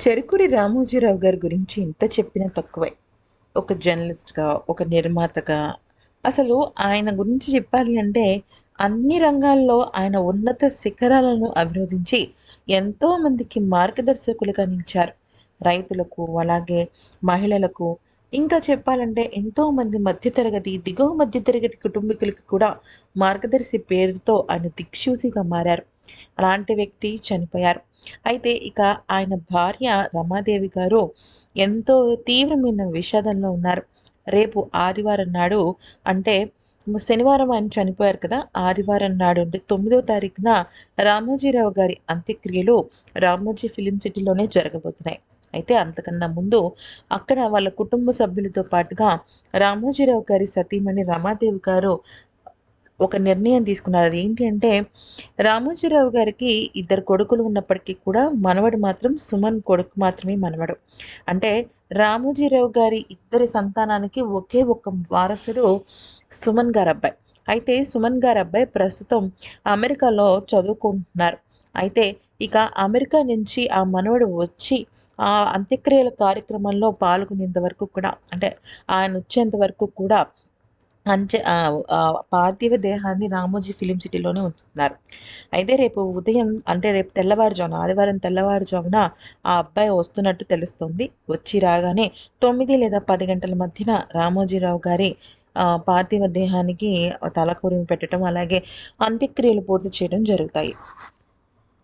చెరుకురి రామోజీరావు గారి గురించి ఇంత చెప్పినా తక్కువే. ఒక జర్నలిస్ట్గా ఒక నిర్మాతగా. అసలు ఆయన గురించి చెప్పాలి అంటే అన్ని రంగాల్లో ఆయన ఉన్నత శిఖరాలను అభివృద్ధించి ఎంతోమందికి మార్గదర్శకులుగా నిలిచారు. రైతులకు అలాగే మహిళలకు. ఇంకా చెప్పాలంటే ఎంతోమంది మధ్యతరగతి దిగువ మధ్యతరగతి కుటుంబీకులకి కూడా మార్గదర్శి పేరుతో ఆయన దిక్సూచిగా మారారు. అలాంటి వ్యక్తి చనిపోయారు. అయితే ఇక ఆయన భార్య రమాదేవి గారు ఎంతో తీవ్రమైన విషాదంలో ఉన్నారు. రేపు ఆదివారం నాడు అంటే శనివారం ఆయన చనిపోయారు కదా ఆదివారం నాడు అంటే తొమ్మిదవ తారీఖున రామోజీరావు గారి అంత్యక్రియలు రామోజీ ఫిలిం సిటీలోనే జరగబోతున్నాయి. అయితే అంతకన్నా ముందు అక్కడ వాళ్ళ కుటుంబ సభ్యులతో పాటుగా రామోజీరావు గారి సతీమణి రమాదేవి గారు ఒక నిర్ణయం తీసుకున్నారు. అది ఏంటి అంటే రామోజీరావు గారికి ఇద్దరు కొడుకులు ఉన్నప్పటికీ కూడా మనవడు మాత్రం సుమన్ కొడుకు మాత్రమే మనవడు. అంటే రామోజీరావు గారి ఇద్దరి సంతానానికి ఒకే ఒక వారసుడు సుమన్ గారు అబ్బాయి. అయితే సుమన్ గారు అబ్బాయి ప్రస్తుతం అమెరికాలో చదువుకుంటున్నారు. అయితే ఇక అమెరికా నుంచి ఆ మనవడు వచ్చి ఆ అంత్యక్రియల కార్యక్రమంలో పాల్గొనేంత వరకు కూడా అంటే ఆయన వచ్చేంత వరకు కూడా అంచ పార్థివ దేహాన్ని రామోజీ ఫిలిం సిటీలోనే ఉంచుతున్నారు. అయితే రేపు ఉదయం అంటే రేపు తెల్లవారుజామున ఆదివారం తెల్లవారుజామున ఆ అబ్బాయి వస్తున్నట్టు తెలుస్తుంది. వచ్చి రాగానే తొమ్మిది లేదా పది గంటల మధ్యన రామోజీరావు గారి పార్థివ దేహానికి తలకూరిమి పెట్టడం అలాగే అంత్యక్రియలు పూర్తి చేయడం జరుగుతాయి.